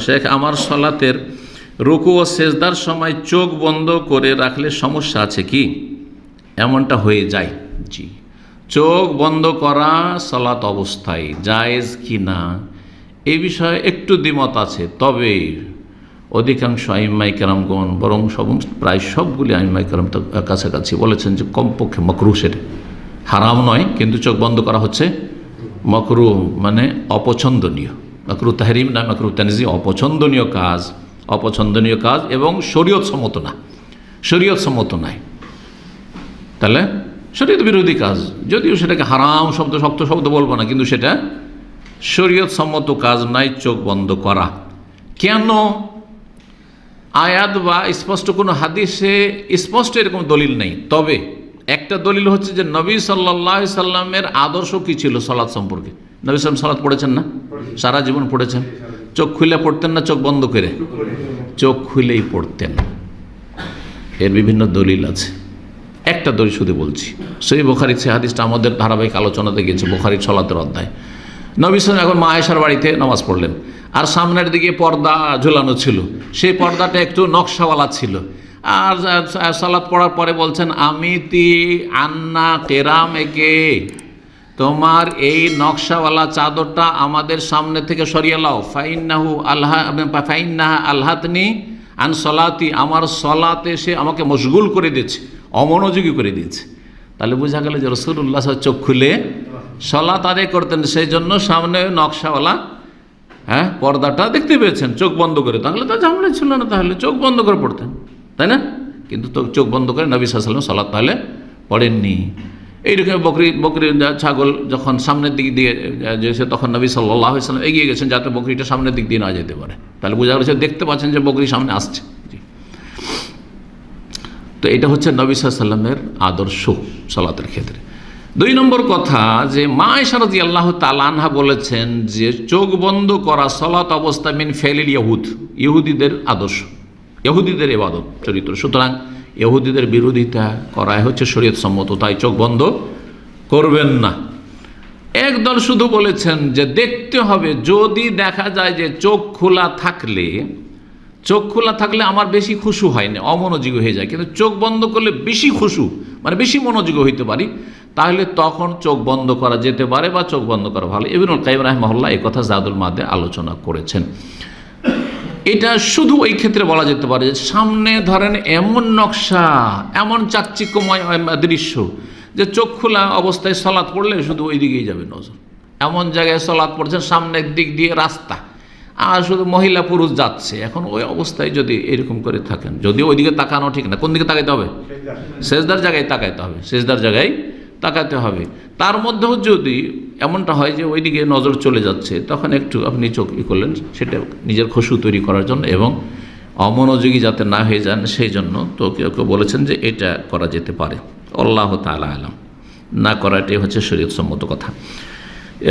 শেখ, আমার সলাতের রুকু ও সেজদার সময় চোখ বন্ধ করে রাখলে সমস্যা আছে কি? এমনটা হয়ে যায়। জি। চোখ বন্ধ করা সলাত অবস্থায় জায়েজ কি না? এই বিষয়ে একটু দ্বিমত আছে, তবে অধিকাংশ আইম্মাই কেরামগণ, বরং সব, প্রায় সবগুলি আইম্মাই কেরাম কাছাকাছি বলেছেন যে, কমপক্ষে মকরু হারাম নয়, কিন্তু চোখ বন্ধ করা হচ্ছে মকরু মানে অপছন্দনীয়। মকরু তাহরিম না, মকরু তানজি অপছন্দনীয় কাজ অপছন্দনীয় কাজ এবং শরীয়ত সম্মত না, শরীয়ত সম্মত নাই। তাহলে শরীয়ত বিরোধী কাজ, যদিও সেটাকে হারাম শব্দ, শক্ত শব্দ বলব না, কিন্তু সেটা শরীয়ত সম্মত কাজ নাই, চোখ বন্ধ করা। কেন? আয়াত বা স্পষ্ট কোনো হাদিসে স্পষ্ট এরকম দলিল নেই। তবে একটা দলিল হচ্ছে যে নবী সাল্লাহ সাল্লামের আদর্শ কী ছিল সলাৎ সম্পর্কে? নবী সাল্লাম সলাৎ পড়েছেন না? সারা জীবন পড়েছেন। চোখ খুলে পড়তেন না, চোখ বন্ধ করে? চোখ খুলেই পড়তেন। এর বিভিন্ন দলিল আছে। একটা দলিল শুধু বলছি। সেই বোখারি সে হাদিসটা আমাদের ধারাবাহিক আলোচনাতে গেছে বোখারির ছলাতের অধ্যায়। নবী সাল্লাম এখন মা আয়েশার বাড়িতে নামাজ পড়লেন। আর সামনের দিকে পর্দা ঝুলানো ছিল। সেই পর্দাটা একটু নকশাওয়ালা ছিল। আর সালাদ পড়ার পরে বলছেন আমি তি আন্না কেরাম একে তোমার এই নকশাওয়ালা চাদরটা আমাদের সামনে থেকে সরিয়ে লাও ফাইন্নাহু আল্লাহ ফাইন্নাহা আল্লাহতনি আন সলাতি, আমার সলাতে সে আমাকে মশগুল করে দিয়েছে, অমনোযোগী করে দিয়েছে। তাহলে বোঝা গেল যে রসুল্লাহ চোখ খুলে সলাত আদায় করতেন, সেই জন্য সামনে নকশাওয়ালা হ্যাঁ পর্দাটা দেখতে পেয়েছেন, চোখ বন্ধ করে। তাহলে তো ঝামেলা ছিল না তাহলে, চোখ বন্ধ করে পড়তেন, তাই না? কিন্তু তো চোখ বন্ধ করে নবী সাল্লাম সালাত তাহলে পড়েননি। এইরকম বকরি বকরি ছাগল যখন সামনের দিক দিয়ে যেছে তখন নবী সাল্লাহ সাল্লাম এগিয়ে গেছেন যাতে বকরিটা সামনের দিক দিয়ে না যেতে পারে। তাহলে বোঝা গেছে দেখতে পাচ্ছেন যে বকরি সামনে আসছে। তো এটা হচ্ছে নবী সাল্লামের আদর্শ সালাতের ক্ষেত্রে। দুই নম্বর কথা যে মা ইশারদি আল্লাহ তালানহা বলেছেন যে চোখ বন্ধ করা সলাত অবস্থা মিন ফেলিল ইহুদ ইহুদিদের আদর্শ। ইহুদিদের এবাদত চরিত্র। সুতরাং ইহুদিদের বিরোধিতা করাই হচ্ছে শরীয়ত সম্মত, তাই চোখ বন্ধ করবেন না। একদল শুধু বলেছেন যে দেখতে হবে, যদি দেখা যায় যে চোখ খোলা থাকলে, চোখ খোলা থাকলে আমার বেশি খুশু হয় না, অমনোযোগী হয়ে যায়। কিন্তু চোখ বন্ধ করলে বেশি খুশু মানে বেশি মনোযোগী হইতে পারি, তাহলে তখন চোখ বন্ধ করা যেতে পারে বা চোখ বন্ধ করা ভালো। ইবিনুল কাইম রাহমহল্লা এই কথা জাদুল মাদে আলোচনা করেছেন। এটা শুধু ওই ক্ষেত্রে বলা যেতে পারে যে সামনে ধরেন এমন নকশা এমন চাকচিক্যময় দৃশ্য যে চোখ খোলা অবস্থায় সলাৎ পড়লে শুধু ওই দিকেই যাবে নজর। এমন জায়গায় সলাৎ পড়ছেন সামনের দিক দিয়ে রাস্তা। আর শুধু মহিলা পুরুষ যাচ্ছে। এখন ওই অবস্থায় যদি এরকম করে থাকেন যদি ওইদিকে তাকানো ঠিক না কোন দিকে তাকাইতে হবে? শেষদার জায়গায় তাকাইতে হবে। শেষদার জায়গায় তাকাতে হবে। তার মধ্যেও যদি এমনটা হয় যে ওইদিকে নজর চলে যাচ্ছে, তখন একটু আপনি চোখ ই করলেন, সেটা নিজের খুশু তৈরি করার জন্য এবং অমনোযোগী যাতে না হয়ে যান, সেই জন্য তো কেউ কেউ বলেছেন যে এটা করা যেতে পারে। আল্লাহ তালা আলাম। না করাটাই হচ্ছে শরীরসম্মত কথা।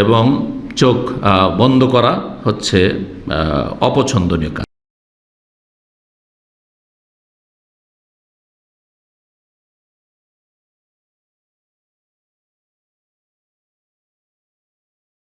এবং চোখ বন্ধ করা হচ্ছে অপছন্দনীয় কাজ।